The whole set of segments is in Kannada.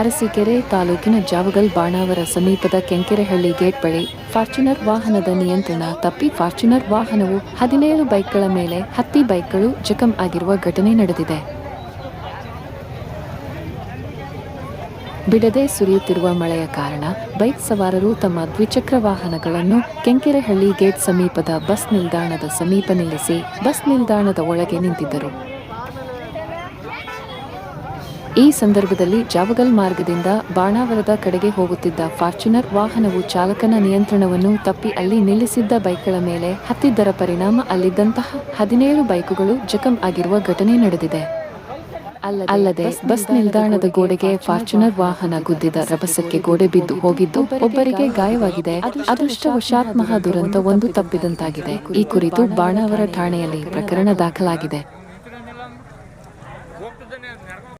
ಅರಸೀಕೆರೆ ತಾಲೂಕಿನ ಜಾವಗಲ್ ಬಾಣಾವರ ಸಮೀಪದ ಕೆಂಕೆರೆಹಳ್ಳಿ ಗೇಟ್ ಬಳಿ ಫಾರ್ಚುನರ್ ವಾಹನದ ನಿಯಂತ್ರಣ ತಪ್ಪಿ ಫಾರ್ಚುನರ್ ವಾಹನವು ಹದಿನೇಳು ಬೈಕ್ಗಳ ಮೇಲೆ ಹತ್ತಿ ಬೈಕ್ಗಳು ಜಖಂ ಆಗಿರುವ ಘಟನೆ ನಡೆದಿದೆ. ಬಿಡದೆ ಸುರಿಯುತ್ತಿರುವ ಮಳೆಯ ಕಾರಣ ಬೈಕ್ ಸವಾರರು ತಮ್ಮ ದ್ವಿಚಕ್ರ ವಾಹನಗಳನ್ನು ಕೆಂಕೆರೆಹಳ್ಳಿ ಗೇಟ್ ಸಮೀಪದ ಬಸ್ ನಿಲ್ದಾಣದ ಸಮೀಪ ನಿಲ್ಲಿಸಿ ಬಸ್ ನಿಲ್ದಾಣದ ಒಳಗೆ ನಿಂತಿದ್ದರು. ಈ ಸಂದರ್ಭದಲ್ಲಿ ಜಾವಗಲ್ ಮಾರ್ಗದಿಂದ ಬಾಣಾವರದ ಕಡೆಗೆ ಹೋಗುತ್ತಿದ್ದ ಫಾರ್ಚುನರ್ ವಾಹನವು ಚಾಲಕನ ನಿಯಂತ್ರಣವನ್ನು ತಪ್ಪಿ ಅಲ್ಲಿ ನಿಲ್ಲಿಸಿದ್ದ ಬೈಕ್ಗಳ ಮೇಲೆ ಹತ್ತಿದ್ದರ ಪರಿಣಾಮ ಅಲ್ಲಿದ್ದಂತಹ ಹದಿನೇಳು ಬೈಕುಗಳು ಜಖಂ ಆಗಿರುವ ಘಟನೆ ನಡೆದಿದೆ. ಅಲ್ಲದೆ ಬಸ್ ನಿಲ್ದಾಣದ ಗೋಡೆಗೆ ಫಾರ್ಚುನರ್ ವಾಹನ ಗುದ್ದಿದ ರಭಸಕ್ಕೆ ಗೋಡೆ ಬಿದ್ದು ಹೋಗಿದ್ದು ಒಬ್ಬರಿಗೆ ಗಾಯವಾಗಿದೆ. ಅದೃಷ್ಟವಶಾತ್ ಮಹಾ ದುರಂತ ಒಂದು ತಪ್ಪಿದಂತಾಗಿದೆ. ಈ ಕುರಿತು ಬಾಣಾವರ ಠಾಣೆಯಲ್ಲಿ ಪ್ರಕರಣ ದಾಖಲಾಗಿದೆ.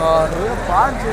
呃，六点半去。